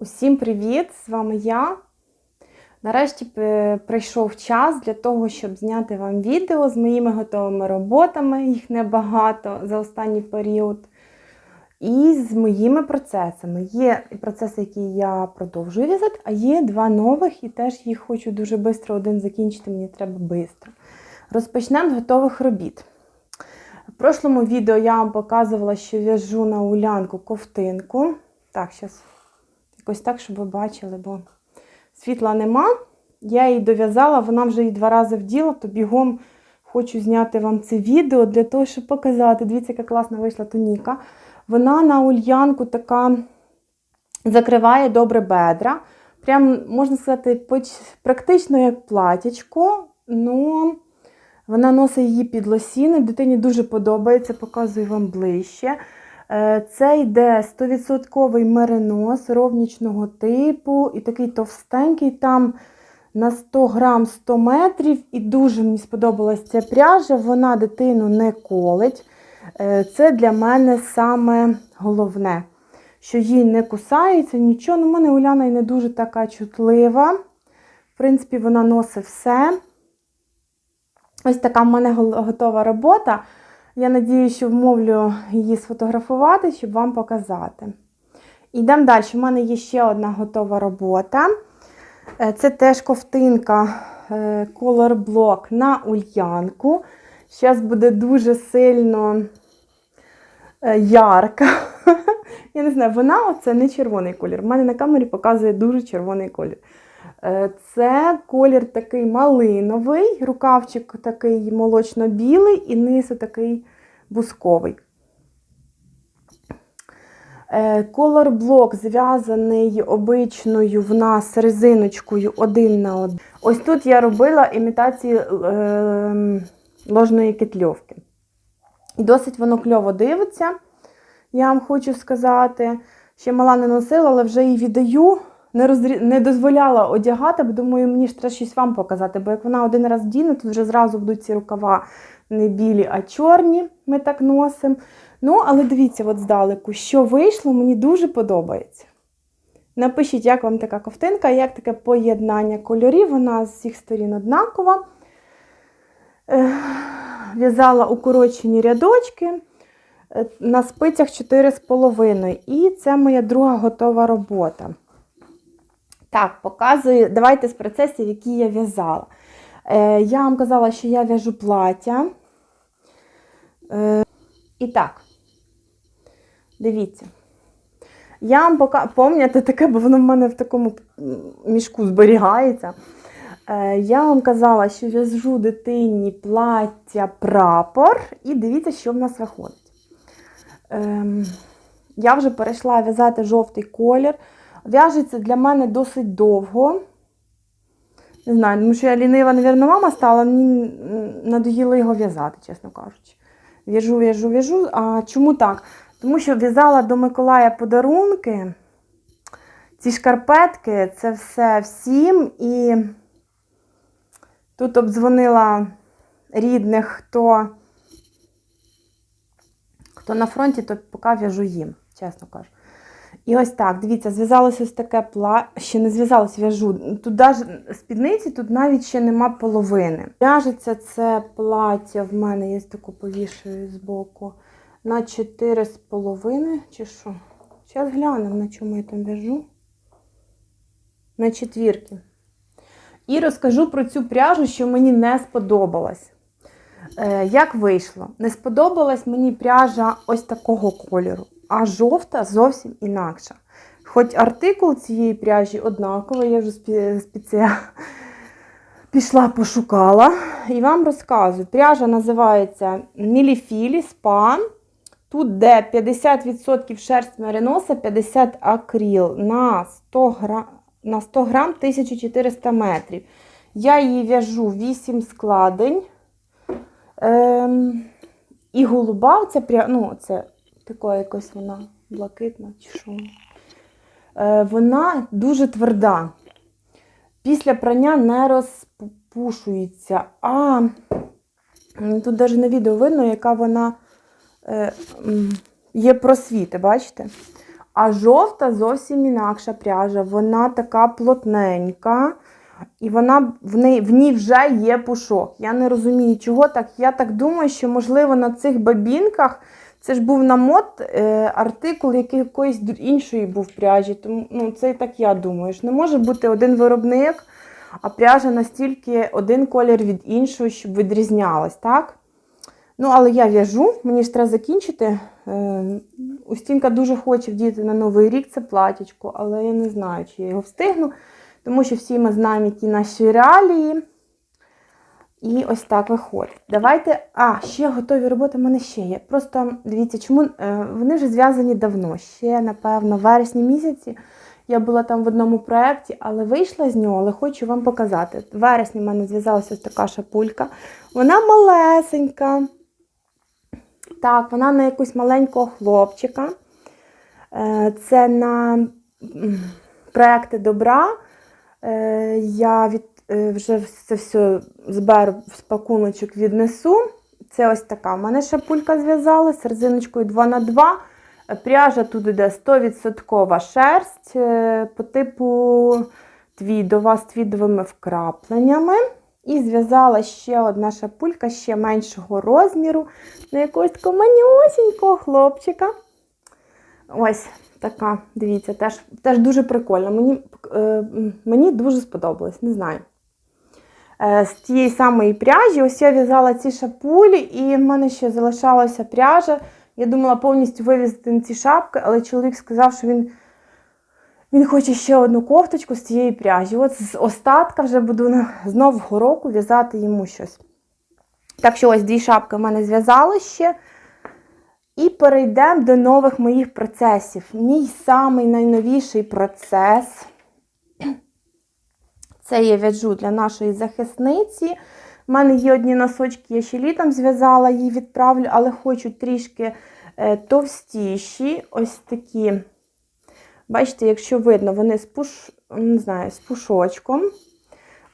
Усім привіт! З вами я. Нарешті е, прийшов час для того, щоб зняти вам відео з моїми готовими роботами, їх небагато за останній період. І з моїми процесами. Є процеси, які я продовжую в'язати, а є два нових, і теж їх хочу дуже швидко один закінчити, мені треба швидко. Розпочнемо з готових робіт. В прошлому відео я вам показувала, що в'яжу на улянку ковтинку. Так, зараз якось так, щоб ви бачили, бо світла нема. Я її дов'язала, вона вже її два рази вділа, то бігом хочу зняти вам це відео для того, щоб показати. Дивіться, яка класна вийшла туніка. Вона на ульянку така закриває добре бедра. Прям, можна сказати, практично як платячко. Ну, вона носить її під лосіни. Дитині дуже подобається, показую вам ближче. Це йде 100% меринос ровнічного типу і такий товстенький там на 100 грам 100 метрів. І дуже мені сподобалася ця пряжа, вона дитину не колить. Це для мене саме головне, що їй не кусається, нічого. Ну, в мене Уляна і не дуже така чутлива. В принципі, вона носить все. Ось така в мене готова робота. Я надію, що вмовлю її сфотографувати, щоб вам показати. Йдемо далі. У мене є ще одна готова робота. Це теж ковтинка Color Block на ульянку. Зараз буде дуже сильно ярка. Я не знаю, вона оце не червоний колір. У мене на камері показує дуже червоний колір. Це колір такий малиновий, рукавчик такий молочно-білий і низ такий бусковий. Колор блок зв'язаний обичною в нас резиночкою один на один. Ось тут я робила імітацію е, ложної кетльовки. Досить воно кльово дивиться, я вам хочу сказати. Ще мала не носила, але вже її віддаю. Не розрі... не дозволяла одягати, бо думаю, мені ж треба щось вам показати, бо як вона один раз вдіне, то вже зразу будуть ці рукава не білі, а чорні. Ми так носимо. Ну, але дивіться, от здалеку, що вийшло, мені дуже подобається. Напишіть, як вам така ковтинка, як таке поєднання кольорів. Вона з всіх сторін однакова. В'язала укорочені рядочки на спицях 4,5. І це моя друга готова робота. Так, показую, давайте з процесів, які я в'язала. Е, я вам казала, що я в'яжу плаття. Е, і так, дивіться. Я вам пока... пам'ятаєте таке, бо воно в мене в такому мішку зберігається. Е, я вам казала, що в'яжу дитині плаття прапор, і дивіться, що в нас виходить. Е, я вже перейшла в'язати жовтий колір. В'яжеться для мене досить довго. Не знаю, тому що я лінива, мабуть, мама стала, мені надоїло його в'язати, чесно кажучи. В'яжу, в'яжу, в'яжу. А чому так? Тому що в'язала до Миколая подарунки. Ці шкарпетки це все всім. І тут обдзвонила рідних, хто, хто на фронті, то поки в'яжу їм, чесно кажу. І ось так, дивіться, зв'язалося ось таке плаття, ще не зв'язалося, в'яжу. Тут навіть спідниці, тут навіть ще нема половини. В'яжеться це плаття в мене, є таку повішую з боку, на 4,5 чи що. Зараз глянемо, на чому я там в'яжу. На четвірки. І розкажу про цю пряжу, що мені не сподобалась. Е, як вийшло? Не сподобалась мені пряжа ось такого кольору а жовта зовсім інакша. Хоч артикул цієї пряжі однаковий, я вже спеціально пішла, пошукала і вам розказую. Пряжа називається Міліфілі Спа. Тут де 50% шерсть мериноса, 50 акріл на 100 грам, на 100 грам 1400 метрів. Я її в'яжу 8 складень. Ем, і голуба, це, ну, це Така якось вона блакитна чи що. Е, Вона дуже тверда. Після прання не розпушується. А тут навіть на відео видно, яка вона е, є просвіти, бачите? А жовта зовсім інакша пряжа. Вона така плотненька. І вона в ній, в ній вже є пушок. Я не розумію, чого так. Я так думаю, що, можливо, на цих бабінках це ж був намот, е, артикул який- якоїсь іншої був пряжі. Тому ну, це і так я думаю. що Не може бути один виробник, а пряжа настільки один колір від іншого, щоб відрізнялась, так? Ну, але я в'яжу, мені ж треба закінчити. Е, Устінка дуже хоче вдіти на Новий рік це платічко, але я не знаю, чи я його встигну, тому що всі ми знаємо, які наші реалії. І ось так виходить. Давайте. А, ще готові роботи в мене ще є. Просто дивіться, чому е, вони вже зв'язані давно. Ще, напевно, в вересні місяці я була там в одному проєкті, але вийшла з нього, але хочу вам показати. В вересні в мене зв'язалася ось така шапулька. Вона малесенька. Так, вона на якусь маленького хлопчика. Е, Це на проекти добра. Е, Я від, е, вже це все зберу з пакуночок віднесу. Це ось така. У мене шапулька зв'язалась з резиночкою 2х2. Е, Пряжа тут іде 100% шерсть по типу твідова з твідовими вкрапленнями. І зв'язала ще одна шапулька ще меншого розміру на якогось такого манюсінького хлопчика. Ось така, дивіться, теж, теж дуже прикольно. Мені, е, мені дуже сподобалось, не знаю. Е, з тієї самої пряжі, ось я в'язала ці шапулі, і в мене ще залишалася пряжа. Я думала повністю вивізти на ці шапки, але чоловік сказав, що він, він хоче ще одну кофточку з цієї пряжі. От з остатка вже буду з нового року в'язати йому щось. Так що ось дві шапки в мене зв'язали ще. І перейдемо до нових моїх процесів. Мій самий найновіший процес це я в'яжу для нашої захисниці. У мене є одні носочки, я ще літом зв'язала, її відправлю, але хочу трішки е, товстіші. Ось такі. Бачите, якщо видно, вони з, пуш... не знаю, з пушочком.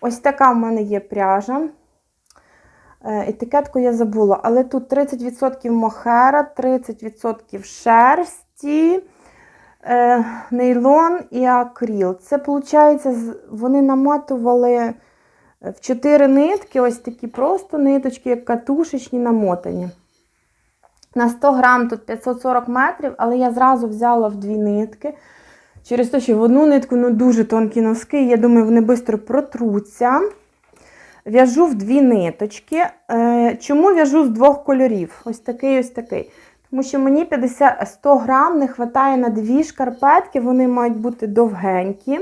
Ось така в мене є пряжа. Е, Етикетку я забула, але тут 30% мохера, 30% шерсті, е, нейлон і акріл. Це, виходить, вони наматували в 4 нитки, ось такі просто ниточки, як катушечні намотані. На 100 грам тут 540 метрів, але я зразу взяла в дві нитки. Через те, що в одну нитку ну, дуже тонкі носки, я думаю, вони швидко протруться. В'яжу в дві ниточки. Е, Чому в'яжу з двох кольорів? Ось такий, ось такий. Тому що мені 50, 100 грам не вистачає на дві шкарпетки, вони мають бути довгенькі.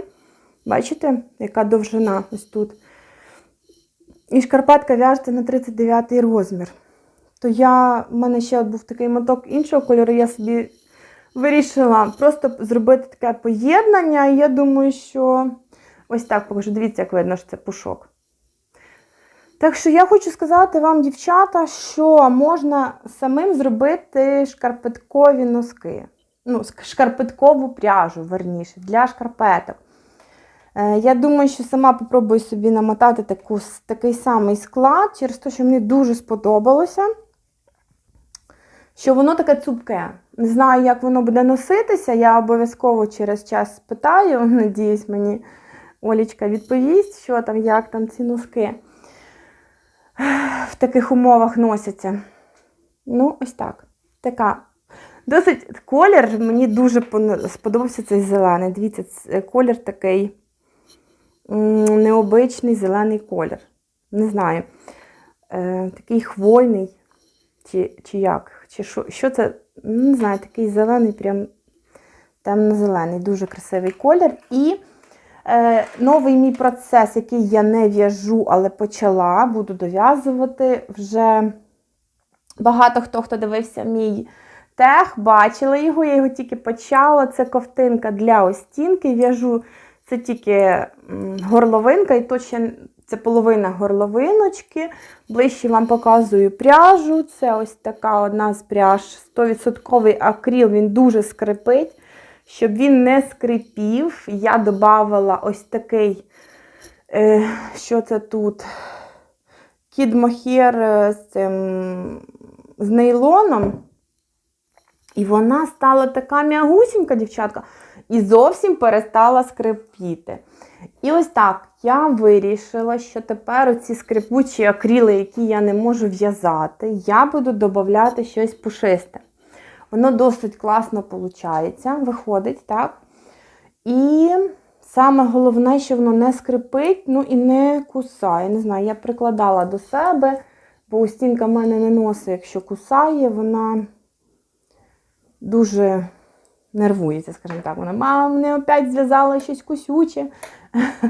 Бачите, яка довжина ось тут. І шкарпетка в'яжеться на 39 розмір. То я, в мене ще був такий моток іншого кольору, я собі вирішила просто зробити таке поєднання. І я думаю, що ось так покажу. Дивіться, як видно, що це пушок. Так що я хочу сказати вам, дівчата, що можна самим зробити шкарпеткові носки. Ну, шкарпеткову пряжу, верніше, для шкарпеток. Е, Я думаю, що сама попробую собі намотати таку, такий самий склад, через те, що мені дуже сподобалося. Що воно таке цупке. Не знаю, як воно буде носитися. Я обов'язково через час спитаю. Надіюсь, мені Олічка відповість, що там, як там ці носки в таких умовах носяться. Ну, ось так. Така. Досить колір, мені дуже сподобався цей зелений. Дивіться, колір такий необичний зелений колір. Не знаю. Е, такий хвойний, чи, чи як? Чи що, що це? Не знаю, такий зелений, прям темно-зелений, дуже красивий колір. І Е, новий мій процес, який я не в'яжу, але почала, буду дов'язувати. Вже багато хто, хто дивився мій тех, бачили його, я його тільки почала. Це ковтинка для остінки. В'яжу це тільки горловинка, і то ще це половина горловиночки. Ближче вам показую пряжу. Це ось така одна з пряж. 100% акріл, він дуже скрипить. Щоб він не скрипів, я додавала ось такий, е, що це тут? кідмохер з цим з нейлоном. І вона стала така м'ягусінька, дівчатка, і зовсім перестала скрипіти. І ось так я вирішила, що тепер оці скрипучі акріли, які я не можу в'язати, я буду додати щось пушисте. Воно досить класно виходить, виходить, так? І саме головне, що воно не скрипить, ну і не кусає. Не знаю, я прикладала до себе, бо Устінка в мене не носить, якщо кусає, вона дуже нервується, скажімо так. Вона, мама, мене опять зв'язала щось кусюче.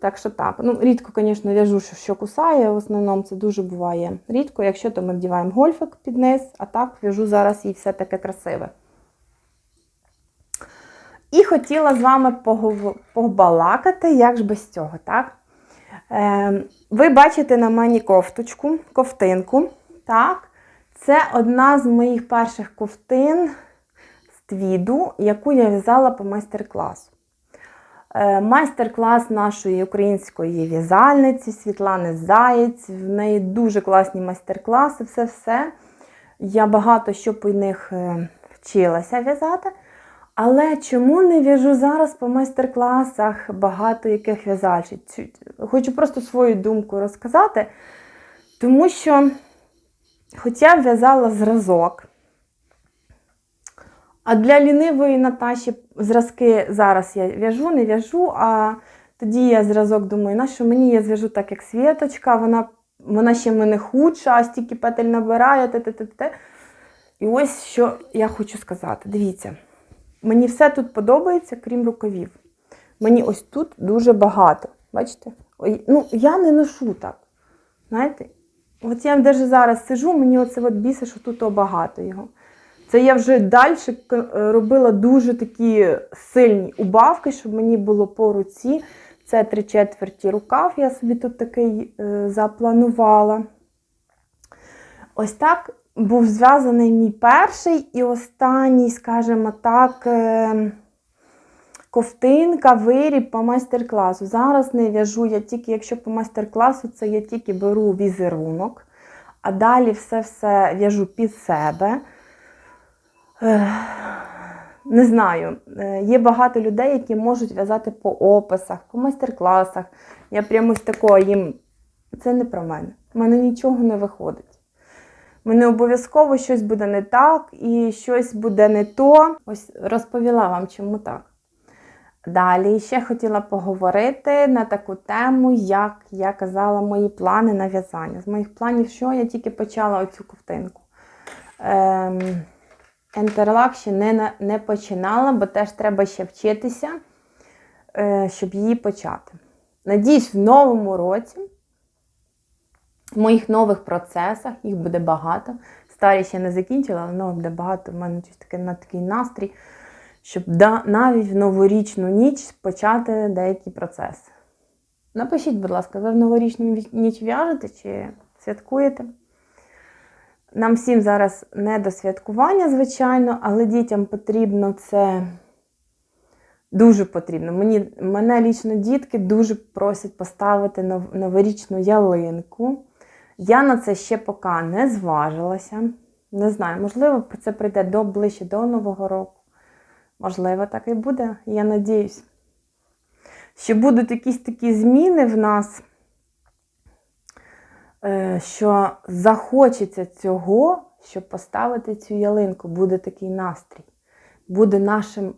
Так що так. Ну, рідко, звісно, в'яжу, що, що кусає. В основному це дуже буває рідко. Якщо то ми вдіваємо гольфик під низ, а так в'яжу зараз і все таке красиве. І хотіла з вами побалакати, як ж без цього, так? Е, ви бачите на мені кофточку, ковтинку. так? Це одна з моїх перших ковтин з твіду, яку я в'язала по майстер-класу. Е, майстер-клас нашої української в'язальниці Світлани Заєць. В неї дуже класні майстер-класи, все-все. Я багато що по них е, вчилася в'язати. Але чому не в'яжу зараз по майстер-класах багато яких в'язальщиць? Хочу просто свою думку розказати. Тому що, хоча в'язала зразок, а для лінивої Наташі зразки зараз я в'яжу, не в'яжу, а тоді я зразок думаю, на що мені я зв'яжу так, як світочка, вона вона ще мене худша, а стільки петель набирає. Те. І ось що я хочу сказати. Дивіться, мені все тут подобається, крім рукавів. Мені ось тут дуже багато. Бачите? Ой, ну, Я не ношу так. Знаєте? От я навіть зараз сижу, мені оце от бісить, що тут багато його. Це я вже далі робила дуже такі сильні убавки, щоб мені було по руці. Це три четверті рукав, я собі тут такий е, запланувала. Ось так був зв'язаний мій перший і останній, скажімо так, е, ковтинка, виріб по майстер-класу. Зараз не в'яжу я тільки, якщо по майстер-класу, це я тільки беру візерунок, а далі все-все в'яжу під себе. Не знаю, е, є багато людей, які можуть в'язати по описах, по майстер-класах. Я прямо з такого їм. Це не про мене. У мене нічого не виходить. Мене обов'язково щось буде не так і щось буде не то. Ось розповіла вам, чому так. Далі ще хотіла поговорити на таку тему, як я казала, мої плани на в'язання. З моїх планів, що я тільки почала оцю ковтинку. Ем... Ентерлак ще не не починала, бо теж треба ще вчитися, е, щоб її почати. Надіюсь, в новому році, в моїх нових процесах, їх буде багато. Старі ще не закінчила, але нових буде багато. У мене таке, на такий настрій, щоб навіть в новорічну ніч почати деякі процеси. Напишіть, будь ласка, ви в новорічну ніч в'яжете чи святкуєте? Нам всім зараз не до святкування, звичайно, але дітям потрібно це дуже потрібно. Мені, Мене лічно дітки дуже просять поставити новорічну ялинку. Я на це ще поки не зважилася. Не знаю, можливо, це прийде до ближче до Нового року. Можливо, так і буде, я надіюсь. Що будуть якісь такі зміни в нас. Е, що захочеться цього, щоб поставити цю ялинку, буде такий настрій. Буде нашим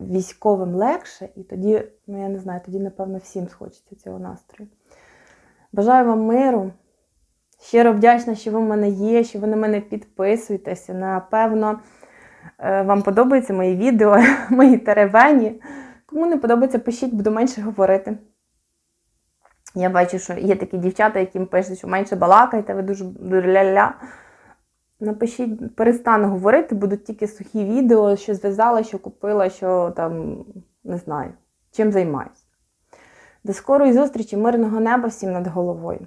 військовим легше, і тоді, ну я не знаю, тоді, напевно, всім схочеться цього настрою. Бажаю вам миру. Щиро вдячна, що ви в мене є, що ви на мене підписуєтеся. Напевно, е, вам подобаються мої відео, мої теревені. Кому не подобається, пишіть, буду менше говорити. Я бачу, що є такі дівчата, яким пишуть, що менше балакайте, ви дуже ля-ля. Напишіть, перестану говорити, будуть тільки сухі відео, що зв'язала, що купила, що там не знаю, чим займаюся. До скорої зустрічі, мирного неба всім над головою.